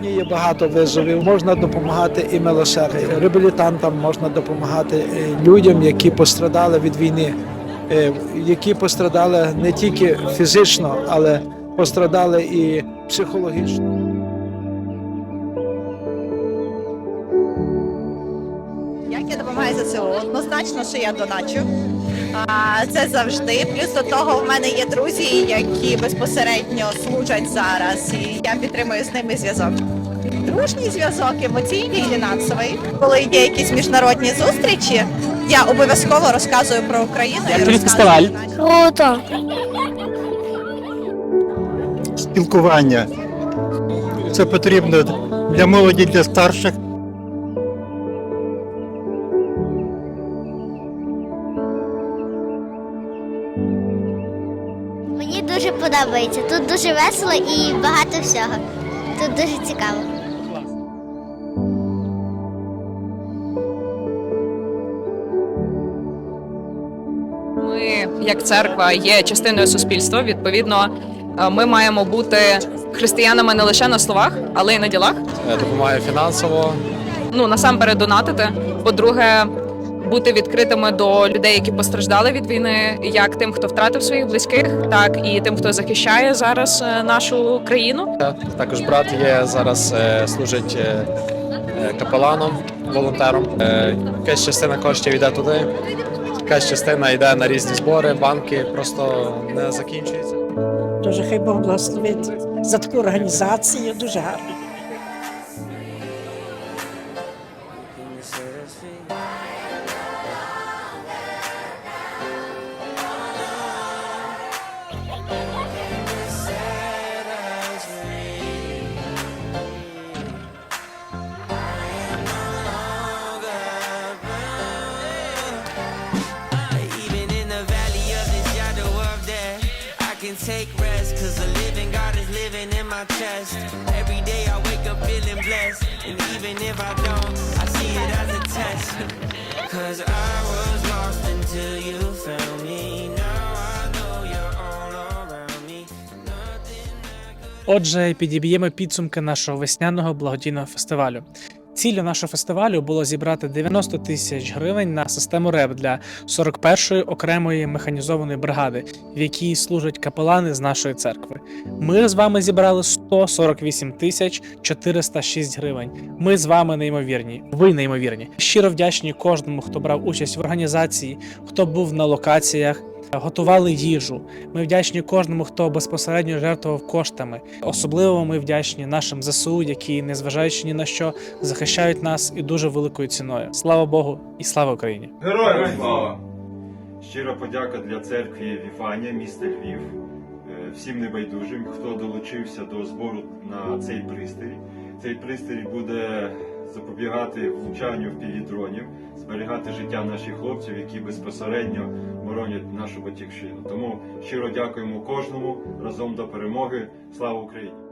Сьогодні є багато визовів. Можна допомагати і милосердя. Реабілітантам можна допомагати е, людям, які пострадали від війни, е, які пострадали не тільки фізично, але пострадали і психологічно. Як я допомагаю ЗСУ? Однозначно, що я доначу. А, це завжди. Плюс до того в мене є друзі, які безпосередньо служать зараз, і я підтримую з ними зв'язок. Дружній зв'язок, емоційний і фінансовий. Коли є якісь міжнародні зустрічі, я обов'язково розказую про Україну. Як і тобі розказую фестиваль? наші Круто. спілкування. Це потрібно для молоді, для старших. Мені дуже подобається. Тут дуже весело і багато всього. Тут дуже цікаво. Ми, як церква, є частиною суспільства. Відповідно, е, ми маємо бути християнами не лише на словах, але й на ділах. Е, допомагає фінансово. Ну насамперед донатити. По-друге, бути відкритими до людей, які постраждали від війни, як тим, хто втратив своїх близьких, так і тим, хто захищає зараз е, нашу країну. Також брат є зараз е, служить е, капеланом, волонтером. Якась частина коштів йде туди, якась частина йде на різні збори, банки, просто не закінчується. Дуже хай Бог благословить за таку організацію, дуже гарно. Take rest. Cause the living God is living in my chest. Every day I wake up feeling blessed. And even if I don't, I see it as a test. Cause I was lost until you found me. Now I know you're all around me. Nothing Отже, підіб'ємо підсумки нашого весняного благодійного фестивалю. Ціллю нашого фестивалю було зібрати 90 тисяч гривень на систему РЕП для 41-ї окремої механізованої бригади, в якій служать капелани з нашої церкви. Ми з вами зібрали 148 тисяч 406 гривень. Ми з вами неймовірні. Ви неймовірні. Щиро вдячні кожному, хто брав участь в організації, хто був на локаціях. Готували їжу. Ми вдячні кожному, хто безпосередньо жертвував коштами. Особливо ми вдячні нашим ЗСУ, які, незважаючи ні на що, захищають нас і дуже великою ціною. Слава Богу і слава Україні! Героям слава! Щира подяка для церкви Віфанія, міста Львів, е, всім небайдужим, хто долучився до збору на цей пристрій. Цей пристрій буде запобігати влучанню в півдронів, зберігати життя наших хлопців, які безпосередньо боронять нашу батьківщину. Тому щиро дякуємо кожному разом до перемоги. Слава Україні!